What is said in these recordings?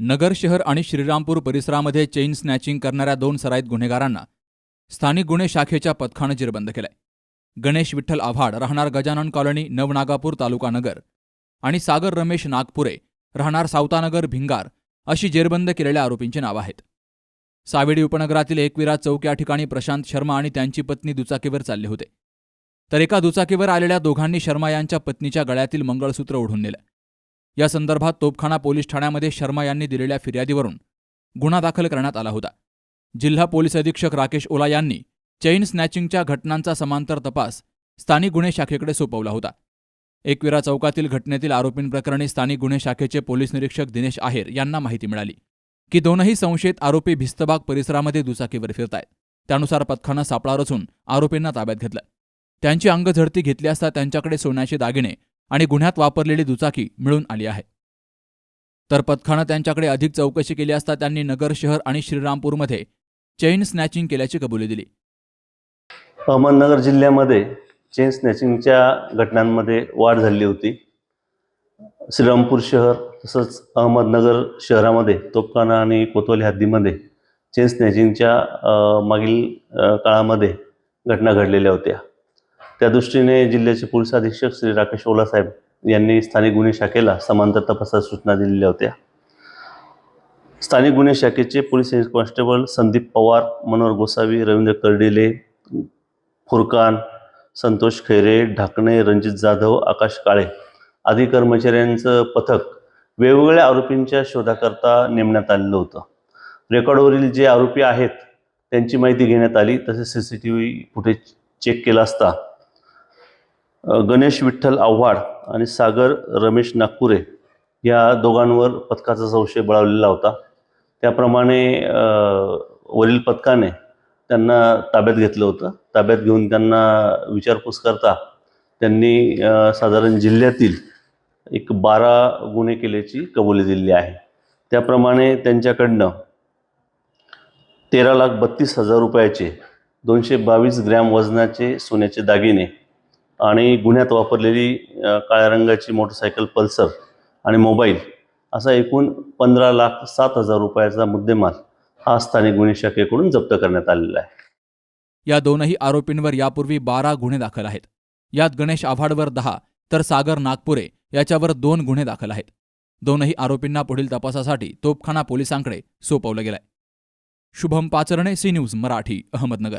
नगर शहर आणि श्रीरामपूर परिसरामध्ये चेन स्नॅचिंग करणाऱ्या दोन सराईत गुन्हेगारांना स्थानिक गुन्हे शाखेच्या पथकानं जिरबंद केलंय. गणेश विठ्ठल आव्हाड राहणार गजानन कॉलनी नवनागापूर तालुका नगर आणि सागर रमेश नागपुरे राहणार सावतानगर भिंगार अशी जेरबंद केलेल्या आरोपींची नावं आहेत. सावेडी उपनगरातील एकविरा चौक या ठिकाणी प्रशांत शर्मा आणि त्यांची पत्नी दुचाकीवर चालले होते. तर एका दुचाकीवर आलेल्या दोघांनी शर्मा यांच्या पत्नीच्या गळ्यातील मंगळसूत्र ओढून नेलं. या संदर्भात तोपखाना पोलीस ठाण्यामध्ये शर्मा यांनी दिलेल्या फिर्यादीवरून गुन्हा दाखल करण्यात आला होता. जिल्हा पोलीस अधीक्षक राकेश ओला यांनी चेन स्नॅचिंगच्या घटनांचा समांतर तपास स्थानिक गुन्हे शाखेकडे सोपवला होता. एकविरा चौकातील घटनेतील आरोपींप्रकरणी स्थानिक गुन्हे शाखेचे पोलीस निरीक्षक दिनेश आहेर यांना माहिती मिळाली की दोनही संशयित आरोपी भिस्तबाग परिसरामध्ये दुचाकीवर फिरतायत. त्यानुसार पथकानं सापळा रचून आरोपींना ताब्यात घेतलं. त्यांची अंगझडती घेतली असता त्यांच्याकडे सोन्याचे दागिने आणि गुन्ह्यात वापरलेली दुचाकी मिळून आली आहे. तर पथकानं त्यांच्याकडे अधिक चौकशी केली असता त्यांनी नगर शहर आणि श्रीरामपूरमध्ये चेन स्नॅचिंग केल्याची कबुली दिली. अहमदनगर जिल्ह्यामध्ये चेन स्नॅचिंगच्या घटनांमध्ये वाढ झाली होती. श्रीरामपूर शहर तसंच अहमदनगर शहरामध्ये तोपखाना आणि कोतवाली हद्दीमध्ये चेन स्नॅचिंगच्या मागील काळामध्ये घटना घडलेल्या होत्या. त्या दृष्टीने जिल्ह्याचे पोलीस अधीक्षक श्री राकेश ओलासाहेब यांनी स्थानिक गुन्हे शाखेला समांतर तपासाच्या सूचना दिलेल्या होत्या. स्थानिक गुन्हे शाखेचे police head constable Sandeep Pawar Manohar Gosavi Ravindra Kardile Furkan Santosh Khaire Dhakane Ranjit Jadhav Akash Kale आदी कर्मचाऱ्यांचं पथक वेगवेगळ्या आरोपींच्या शोधाकरता नेमण्यात आलेलं होतं. रेकॉर्डवरील जे आरोपी आहेत त्यांची माहिती घेण्यात आली. तसेच C C T V footage check केला असता गणेश विठ्ठल आव्हाड आणि सागर रमेश नागपुरे या दोघांवर पथकाचा संशय बळावलेला होता. त्याप्रमाणे वरील पथकाने त्यांना ताब्यात घेतलं होतं. ताब्यात घेऊन त्यांना विचारपूस करता त्यांनी साधारण जिल्ह्यातील एक बारा गुन्हे केल्याची कबुली दिलेली आहे. त्याप्रमाणे त्यांच्याकडनं तेरा लाख बत्तीस हजार रुपयाचे दोनशे बावीस ग्रॅम वजनाचे सोन्याचे दागिने आणि गुन्ह्यात वापरलेली काळ्या रंगाची मोटरसायकल पल्सर आणि मोबाईल असा एकूण पंधरा लाख सात हजार रुपयाचा मुद्देमाल हा स्थानिक गुन्हे शाखेकडून जप्त करण्यात आलेला आहे. या दोनही आरोपींवर यापूर्वी बारा गुन्हे दाखल आहेत. यात गणेश आव्हाडवर दहा तर सागर नागपुरे याच्यावर दोन गुन्हे दाखल आहेत. दोनही आरोपींना पुढील तपासासाठी तोपखाना पोलिसांकडे सोपवलं गेलंय. Shubham Pacharne C News Marathi Ahmednagar.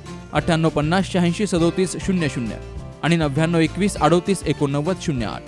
अठ्ठ्याण्णव पन्नास शहाऐंशी सदोतीस शून्य शून्य आणि नव्याण्णव एकवीस अडोतीस एकोणनव्वद शून्य आठ.